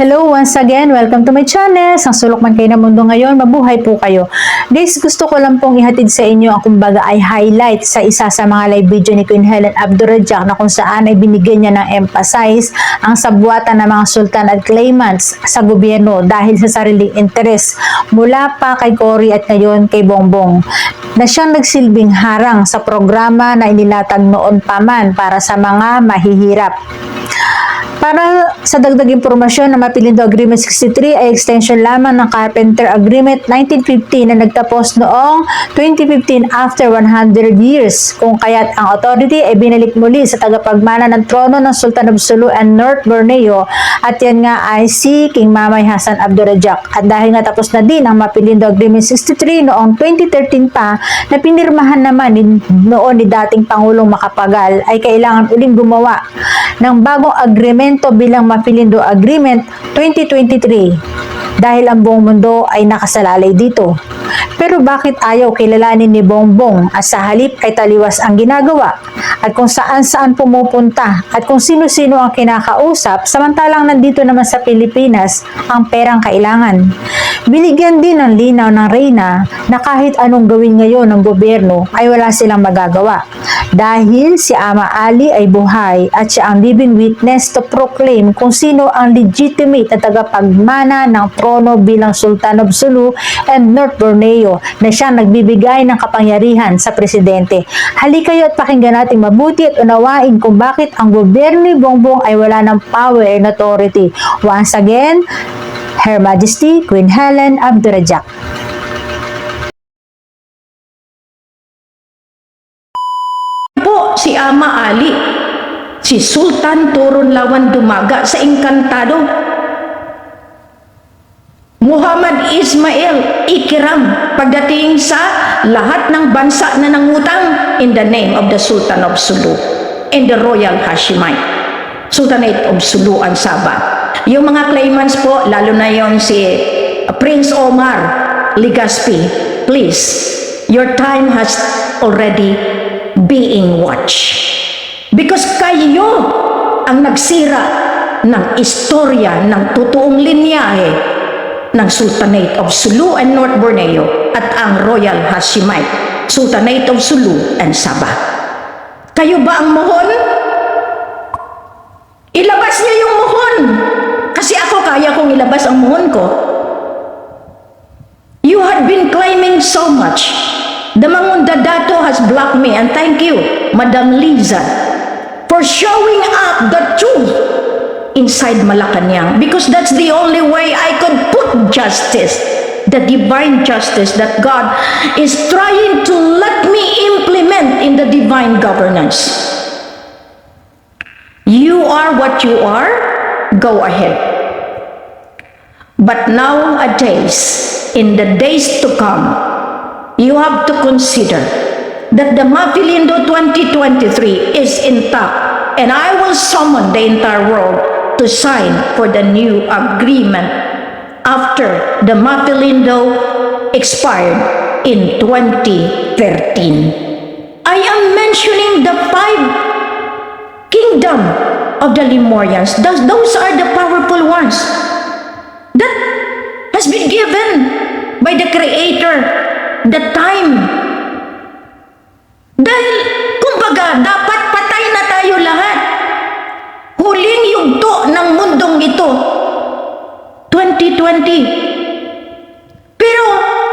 Hello once again, welcome to my channel. Sang sulok man kayo ng mundo ngayon, mabuhay po kayo. Guys, gusto ko lang pong ihatid sa inyo ang kumbaga ay highlight sa isa sa mga live video ni Queen Helen Abdurrajak na kung saan ay binigyan niya ng emphasize ang sabwatan ng mga sultan at claimants sa gobyerno dahil sa sariling interes mula pa kay Cory at ngayon kay Bongbong na siyang nagsilbing harang sa programa na inilatag noon pa man para sa mga mahihirap. Para sa dagdag impormasyon na Mapilindo Agreement 63 ay extension lamang ng Carpenter Agreement 1950 na nagtapos noong 2015 after 100 years. Kung kaya't ang authority ay binalik muli sa tagapagmana ng trono ng Sultan of Sulu and North Borneo. At yan nga ay si King Mamay Hassan Abdurrajak. At dahil nga tapos na din ang Mapilindo Agreement 63 noong 2013 pa na pinirmahan naman ni, noon ni dating Pangulong Makapagal ay kailangan uling gumawa ng bagong agreemento bilang Mapilindo Agreement 2023 dahil ang buong mundo ay nakasalalay dito. Pero bakit ayaw kilalanin ni Bongbong at sa halip ay taliwas ang ginagawa at kung saan saan pumupunta at kung sino-sino ang kinakausap samantalang nandito naman sa Pilipinas ang perang kailangan. Binigyan din ng linaw ng Reyna na kahit anong gawin ngayon ng gobyerno ay wala silang magagawa dahil si Ama Ali ay buhay at siya ang living witness to proclaim kung sino ang legitimate na tagapagmana ng trono bilang Sultan of Sulu and North Borneo na siya nagbibigay ng kapangyarihan sa presidente. Halikayo at pakinggan natin mabuti at unawain kung bakit ang gobyerno ni Bongbong ay wala ng power and authority. Once again, Her Majesty Queen Helen Abdurrajak. po si Ama Ali, si Sultan Turun Lawan Dumaga sa Encantado. Muhammad Ismail Ikiram pagdating sa lahat ng bansa na nangutang in the name of the Sultan of Sulu and the Royal Hashemite Sultanate of Sulu and Sabah. Yung mga claimants po, lalo na yon si Prince Omar Ligaspi, please, your time has already being watched. Because kayo ang nagsira ng istorya ng totoong linyahe ng Sultanate of Sulu and North Borneo at ang Royal Hashemite Sultanate of Sulu and Sabah. Kayo ba ang mohon? Ilabas niyo yung mohon! Kasi ako kaya kong ilabas ang mohon ko. You had been claiming so much. The Mangunda Dato has blocked me and thank you, Madam Liza, for showing up the truth inside Malacanang because that's the only way I could put justice, the divine justice that God is trying to let me implement in the divine governance. You are what you are, go ahead. But nowadays, in the days to come, you have to consider that the Mapilindo 2023 is intact and I will summon the entire world to sign for the new agreement after the Mapilindo expired in 2013. I am mentioning the five kingdom of the Lemurians. Those, those are the powerful ones that has been given by the Creator the time. Dahil, kumbaga, dapat patay na tayo lahat. Huling yugto ng mundong ito, 2020. Pero,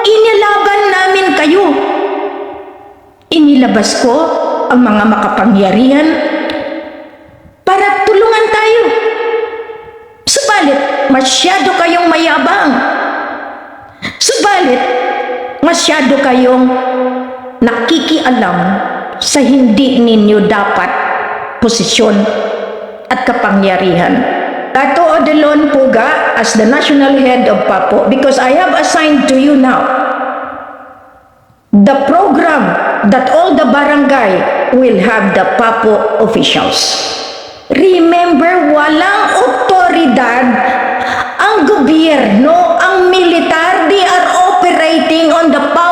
inilaban namin kayo. Inilabas ko ang mga makapangyarihan para tulungan tayo. Subalit, masyado kayong mayabang. Subalit, masyado kayong nakikialam sa hindi ninyo dapat posisyon at kapangyarihan. Tato Odelon Puga as the national head of PAPO because I have assigned to you now the program that all the barangay will have the PAPO officials. Remember, walang otoridad ang gobyerno, ang militar, they are operating on the power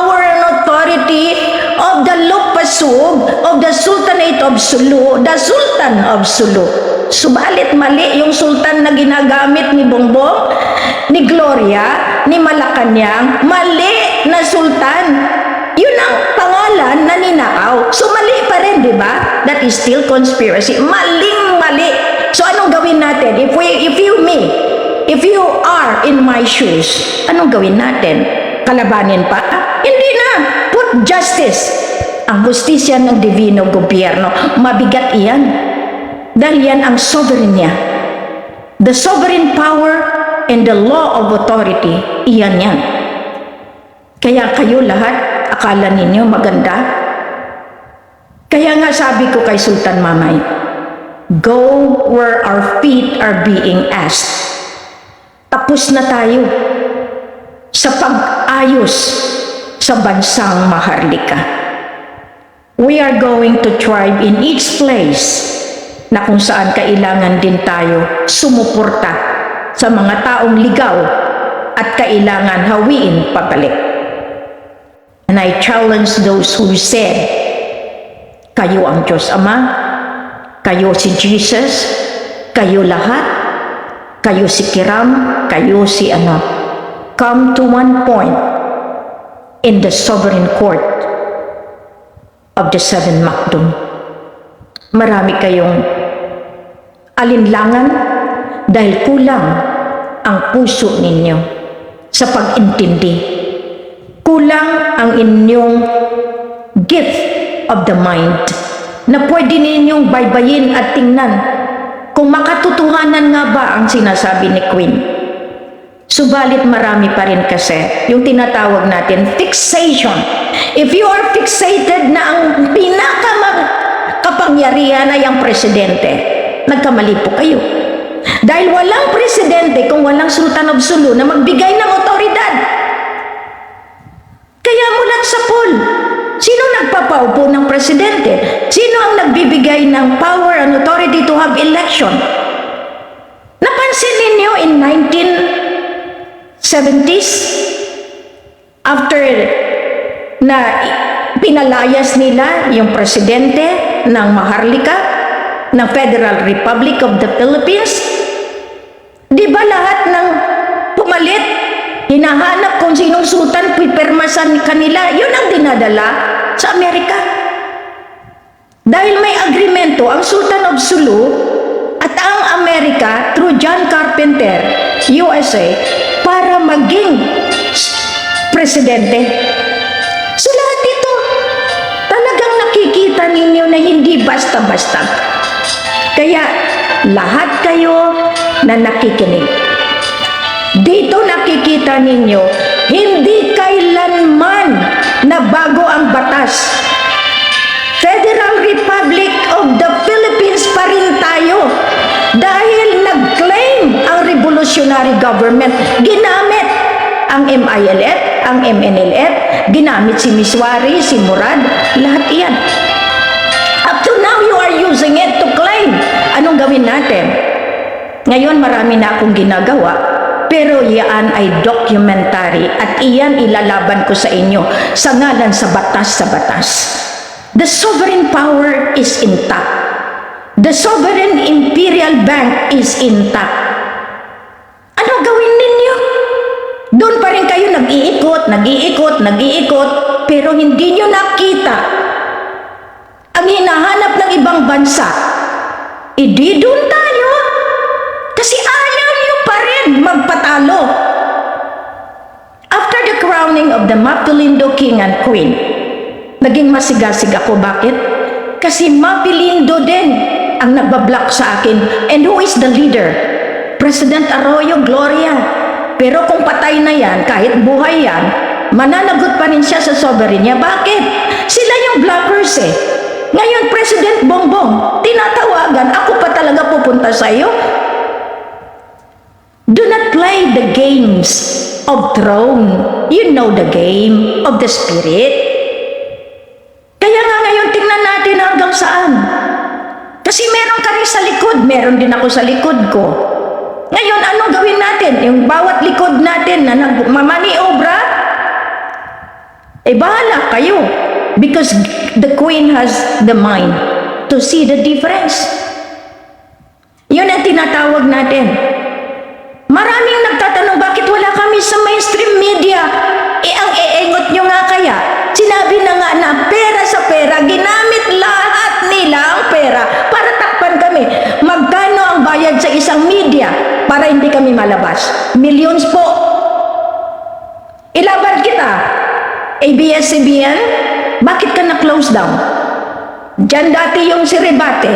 Lupasug of the Sultanate of Sulu, the Sultan of Sulu. Subalit mali yung sultan na ginagamit ni Bongbong, ni Gloria, ni Malacanang, mali na sultan. Yun ang pangalan na ninakaw. So mali pa rin, di ba? That is still conspiracy. Maling mali. So anong gawin natin? If we, if you, me, if you are in my shoes, anong gawin natin? Kalabanin pa? Hindi na. Put justice. Ang hustisya ng divino gobyerno, mabigat iyan. Dahil yan ang sovereign niya. The sovereign power and the law of authority, iyan yan. Kaya kayo lahat, akala ninyo maganda? Kaya nga sabi ko kay Sultan Mamay, go where our feet are being asked. Tapos na tayo sa pag-ayos sa bansang Maharlika. We are going to thrive in each place na kung saan kailangan din tayo sumuporta sa mga taong ligaw at kailangan hawiin pabalik. And I challenge those who said, kayo ang Diyos Ama, kayo si Jesus, kayo lahat, kayo si Kiram, kayo si ano. Come to one point in the sovereign court of the seven Makdum. Marami kayong alinlangan dahil kulang ang puso ninyo sa pag-intindi. Kulang ang inyong gift of the mind na pwede ninyong baybayin at tingnan kung makatotohanan nga ba ang sinasabi ni Queen. Subalit marami pa rin kasi yung tinatawag natin fixation. If you are fixated na ang pinakakapangyarihan ay ang presidente, nagkamali po kayo. Dahil walang presidente kung walang sultan of Sulu na magbigay ng otoridad. Kaya mulat sa poll, sino nagpapaupo ng presidente? Sino ang nagbibigay ng power and authority to have election? Napansin ninyo in 1970s, after na pinalayas nila yung presidente ng Maharlika, ng Federal Republic of the Philippines, di ba lahat ng pumalit, hinahanap kung sinong sultan, pipirmasan kanila, yun ang dinadala sa Amerika. Dahil may agreemento ang Sultan of Sulu at ang Amerika through John Carpenter, USA, para maging presidente. So lahat ito, talagang nakikita ninyo na hindi basta-basta. Kaya lahat kayo na nakikinig, dito nakikita ninyo, hindi kailanman na bago ang batas. Federal Republic of the Philippines pa rin tayo dahil ang revolutionary government. Ginamit ang MILF, ang MNLF, ginamit si Miswari, si Murad, lahat iyan. Up to now, you are using it to claim. Anong gawin natin? Ngayon, marami na akong ginagawa, pero iyan ay documentary at iyan ilalaban ko sa inyo sa ngalan sa batas sa batas. The sovereign power is intact. The sovereign imperial bank is intact. Ano gawin ninyo? Doon pa rin kayo nag-iikot, nag-iikot, nag-iikot, pero hindi nyo nakita ang hinahanap ng ibang bansa. Idi doon tayo. Kasi ayaw nyo pa rin magpatalo. After the crowning of the Mapilindo King and Queen, naging masigasig ako. Bakit? Kasi Mapilindo din ang nagbablock sa akin. And who is the leader? President Arroyo Gloria. Pero kung patay na yan, kahit buhay yan, mananagot pa rin siya sa sovereign niya. Bakit? Sila yung blockers eh. Ngayon, President Bongbong, tinatawagan, ako pa talaga pupunta sa iyo. Do not play the games of throne. You know the game of the spirit. Kaya nga ngayon, tingnan natin hanggang saan. Kasi meron ka rin sa likod, meron din ako sa likod ko. Ngayon, anong gawin natin? Yung bawat likod natin na nagmamaniobra, eh bahala kayo. Because the queen has the mind to see the difference. Yun ang tinatawag natin. Maraming nagtatanong bakit hindi kami malabas? Millions po. Ilaban kita. ABS-CBN, bakit ka na-close down? Diyan dati yung si Rebate.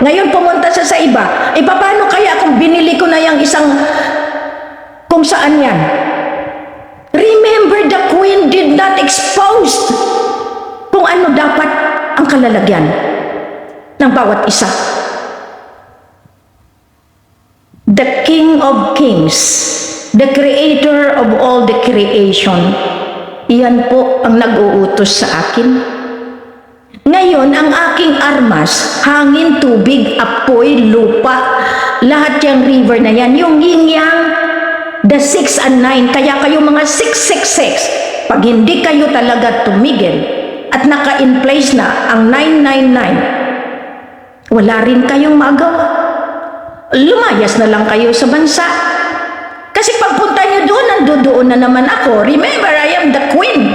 Ngayon pumunta sa sa iba. E paano kaya kung binili ko na yung isang kung saan yan? Remember the Queen did not expose kung ano dapat ang kalalagyan ng bawat isa. The King of Kings, the Creator of all the creation, iyan po ang nag-uutos sa akin. Ngayon, ang aking armas, hangin, tubig, apoy, lupa, lahat yung river na yan, yung yin yang, the 6 and 9, kaya kayo mga 666, pag hindi kayo talaga tumigil at naka-in place na ang 999, wala rin kayong magawa. Lumayas na lang kayo sa bansa. Kasi pagpunta nyo doon, nandoon na naman ako. Remember, I am the queen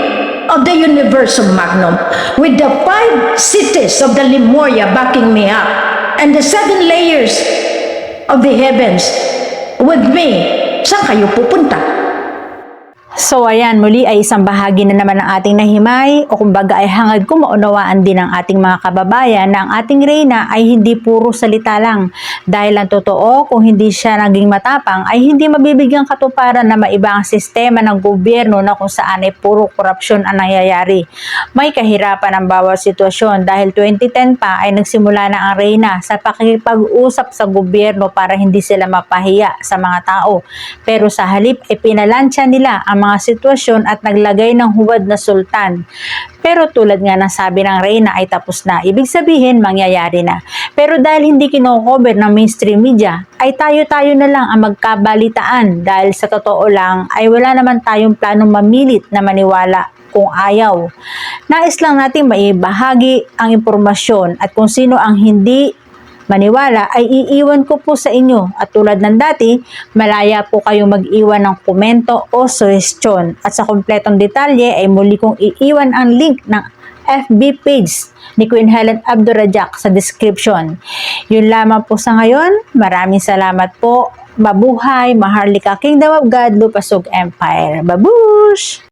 of the universal magnum with the five cities of the Lemuria backing me up and the seven layers of the heavens with me. Saan kayo pupunta? So ayan, muli ay isang bahagi na naman ng ating nahimay o kumbaga ay hangad ko maunawaan din ng ating mga kababayan na ang ating reyna ay hindi puro salita lang. Dahil ang totoo, kung hindi siya naging matapang ay hindi mabibigyan katuparan na maiba ang sistema ng gobyerno na kung saan ay puro korupsyon ang nangyayari. May kahirapan ang bawat sitwasyon dahil 2010 pa ay nagsimula na ang reyna sa pakikipag-usap sa gobyerno para hindi sila mapahiya sa mga tao. Pero sa halip ay pinalansya nila ang mga sitwasyon at naglagay ng huwad na sultan. Pero tulad nga ng sabi ng Reyna ay tapos na. Ibig sabihin, mangyayari na. Pero dahil hindi kinocover ng mainstream media, ay tayo-tayo na lang ang magkabalitaan dahil sa totoo lang ay wala naman tayong planong mamilit na maniwala kung ayaw. Nais lang natin maibahagi ang impormasyon at kung sino ang hindi maniwala ay iiwan ko po sa inyo at tulad ng dati, malaya po kayong mag-iwan ng komento o suhestyon at sa kompletong detalye ay muli kong iiwan ang link ng FB page ni Queen Helen Abdurajak sa description. Yun lamang po sa ngayon. Maraming salamat po. Mabuhay, Maharlika Kingdom of God, Lupasog Empire. Babush!